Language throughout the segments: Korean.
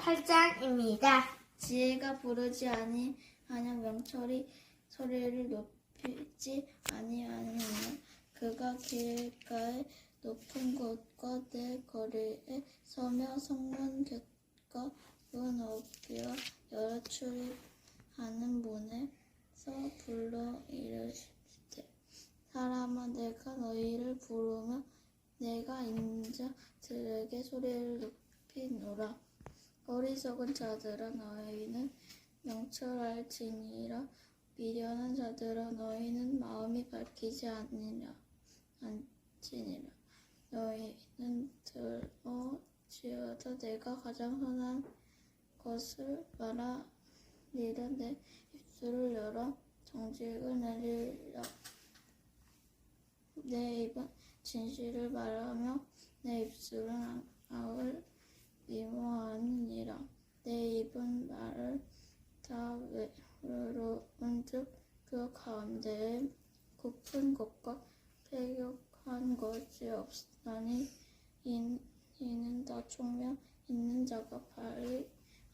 8장입니다. 지혜가 부르지 아니 하냐 명철이 소리를 높이지 아니하냐 그가 길가의 높은 곳과 내 거리에 서며 성문 곁과 문 어귀와 여러 출입하는 문에서 불러 이르시되 사람아 내가 너희를 부르며 내가 인자들에게 소리를 높이노라 어리석은 자들아 너희는 명철할지니라. 미련한 자들아 너희는 마음이 밝히지 않니라 않지니라. 너희는 들어지어다 내가 가장 선한 것을 말하리라. 내 입술을 열어 정직을 내리라. 내 입은 진실을 말하며 내 입술은 악을 미워하느니라 내 입은 말을 다 외로운즉 그 가운데에 고픈 것과 폐격한 것이 없나니 이- 이는 다 총명 있는 자가 발이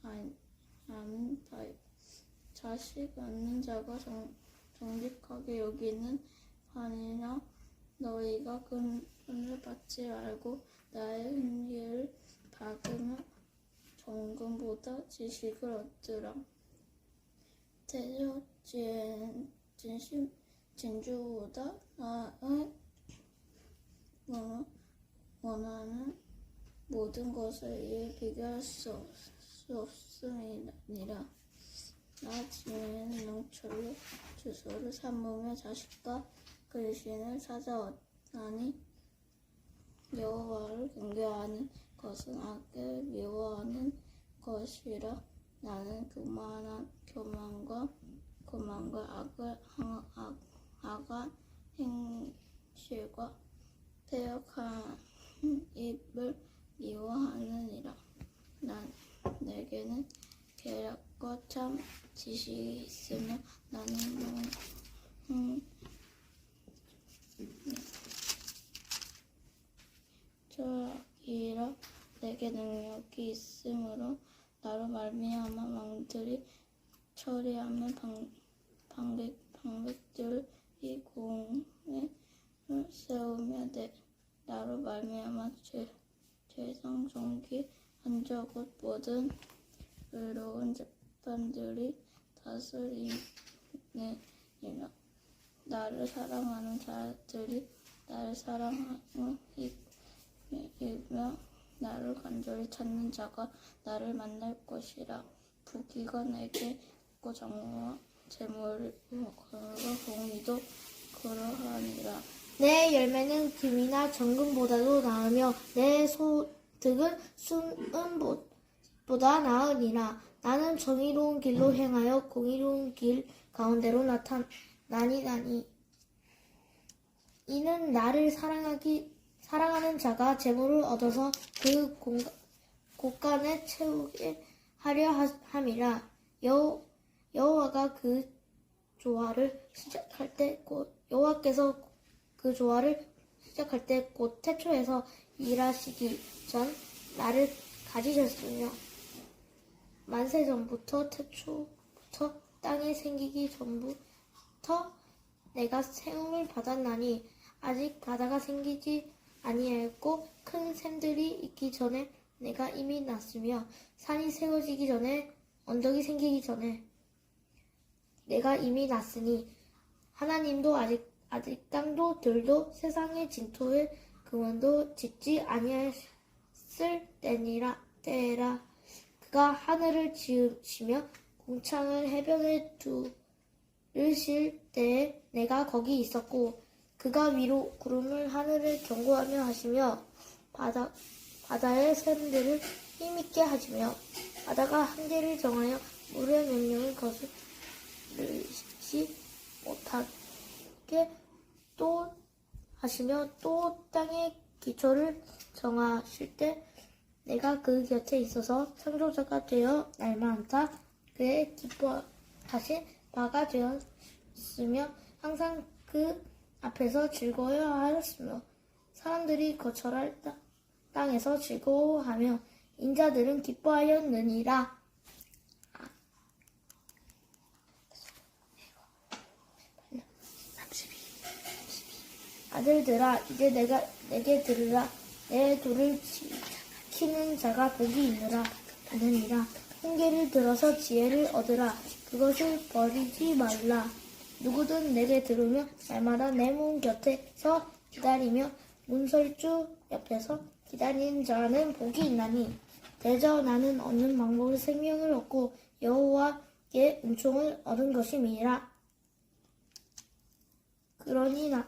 아는 바요 자식 낳는 자가 정, 정직하게 여기는 반이나 너희가 근을 받지 말고 나의 흥미를 정금 보다 지식을 얻으라. 대저 진, 진심 진주보다 나의 원- 원하는 모든 것을 이에 비교할 수, 없, 수 없음이니라. 나 지혜는 명철로 주소를 삼으며 자식과 글신을 찾아왔나니 여호와를 경외하는 것은 악을 것이라 나는 교만한 교만과 교만과 악을 악한 행실과 폐역한 입을 미워하느니라 난 내게는 계략과 참 지식이 있으며 나는 음, 저이라 내게 능력이 있으므로 나로 말미암아 왕들이 처리하면 방, 방백, 방백들이 공에 세우며 내, 나로 말미암아 죄, 죄상 종기 한저곳 모든 의로운 재판들이 다스리니라 나를 사랑하는 자들이 나를 사랑하며 이며 나를 간절히 찾는 자가 나를 만날 것이라 부귀가 내게 있고 정와 재물과 공의도 그러하니라 내 열매는 금이나 정금보다도 나으며 내 소득은 순은보다 나으니라. 나는 정의로운 길로 행하여 공의로운 길 가운데로 나타나니 나니. 이는 나를 사랑하기 사랑하는 자가 재물을 얻어서 그 공간, 곳간에 채우게 하려 하- 함이라. 여 여호와가 그 조화를 시작할 때 곧 여호와께서 그 조화를 시작할 때 곧 태초에서 일하시기 전 나를 가지셨으며 만세 전부터 태초부터 땅이 생기기 전부터 내가 세움을 받았나니 아직 바다가 생기지 아니하였고 큰 샘들이 있기 전에 내가 이미 났으며 산이 세워지기 전에 언덕이 생기기 전에 내가 이미 났으니 하나님도 아직 아직 땅도 들도 세상의 진토에 그원도 짓지 아니하였을 때니라 때라. 그가 하늘을 지으시며 공창을 해변에 두르실 때에 내가 거기 있었고 그가 위로 구름을 하늘을 경고하며 하시며 바다 바다의 샘들을 힘있게 하시며 바다가 한계를 정하여 물의 명령을 거스르지 못하게 또 하시며 또 땅의 기초를 정하실 때 내가 그 곁에 있어서 창조자가 되어 날마다 그의 기뻐하신 바가 되었으며 항상 그 앞에서 즐거워하였으며 사람들이 거처할 땅- 땅에서 즐거워하며 인자들은 기뻐하였느니라. 아들들아 이제 내가 내게 들으라. 내 돌을 치- 치는 자가 복이 있느라 있느니라. 홍계를 들어서 지혜를 얻으라. 그것을 버리지 말라 누구든 내게 들으며 날마다 내문 곁에서 기다리며 문설주 옆에서 기다리는 자는 복이 있나니 대저 나는 얻는 방법을 생명을 얻고 여호와께 은총을 얻은 것임이라. 그러니 나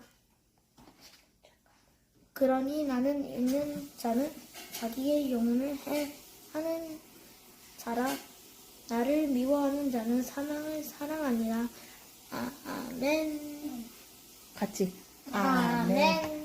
그러니 나는 읽는 자는 자기의 영혼을 해 하는 자라. 나를 미워하는 자는 사랑을 사랑하니라. 아, 아멘. 같이. 아멘